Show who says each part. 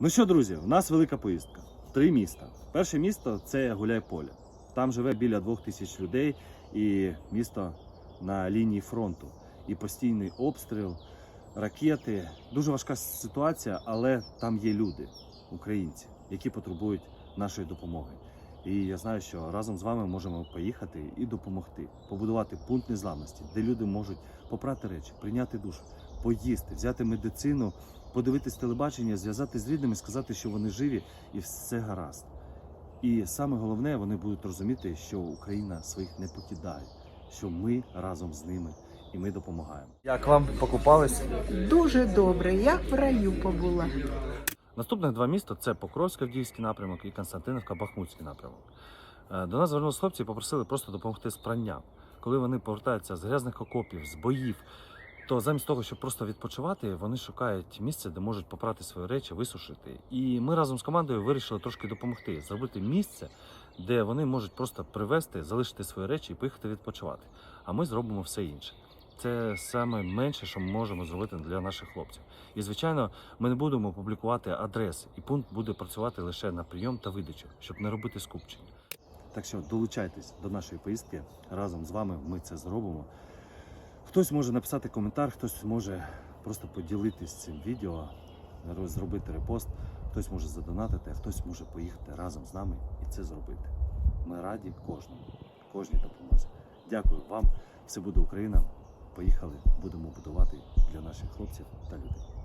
Speaker 1: Ну що, друзі, у нас велика поїздка. Три міста. Перше місто це Гуляйполе. Там живе біля двох тисяч людей, і місто на лінії фронту. І постійний обстріл, ракети. Дуже важка ситуація, але там є люди, українці, які потребують нашої допомоги. І я знаю, що разом з вами можемо поїхати і допомогти, побудувати пункт незламності, де люди можуть попрати речі, прийняти душ, поїсти, взяти медицину, подивитись телебачення, зв'язати з рідними, сказати, що вони живі і все гаразд. І саме головне, вони будуть розуміти, що Україна своїх не покидає, що ми разом з ними і ми допомагаємо. Як вам покупались?
Speaker 2: Дуже добре, як в раю побула.
Speaker 1: Наступних два міста це Покровська Авдіївський напрямок і Константиновка Бахмутський напрямок. Е, До нас звернулися хлопці і попросили просто допомогти з пранням. Коли вони повертаються з грязних окопів, з боїв, то замість того, щоб просто відпочивати, вони шукають місце, де можуть попрати свої речі, висушити. І ми разом з командою вирішили трошки допомогти, зробити місце, де вони можуть просто привезти, залишити свої речі і поїхати відпочивати. А ми зробимо все інше. Це саме менше, що ми можемо зробити для наших хлопців. І звичайно, ми не будемо публікувати адреси, і пункт буде працювати лише на прийом та видачу, щоб не робити скупчення. Так що долучайтесь до нашої поїздки разом з вами. Ми це зробимо. Хтось може написати коментар, хтось може просто поділитись цим відео, зробити репост, хтось може задонатити, а хтось може поїхати разом з нами і це зробити. Ми раді кожному, кожній допомозі. Дякую вам. Все буде Україна. Поїхали, будемо будувати для наших хлопців та людей.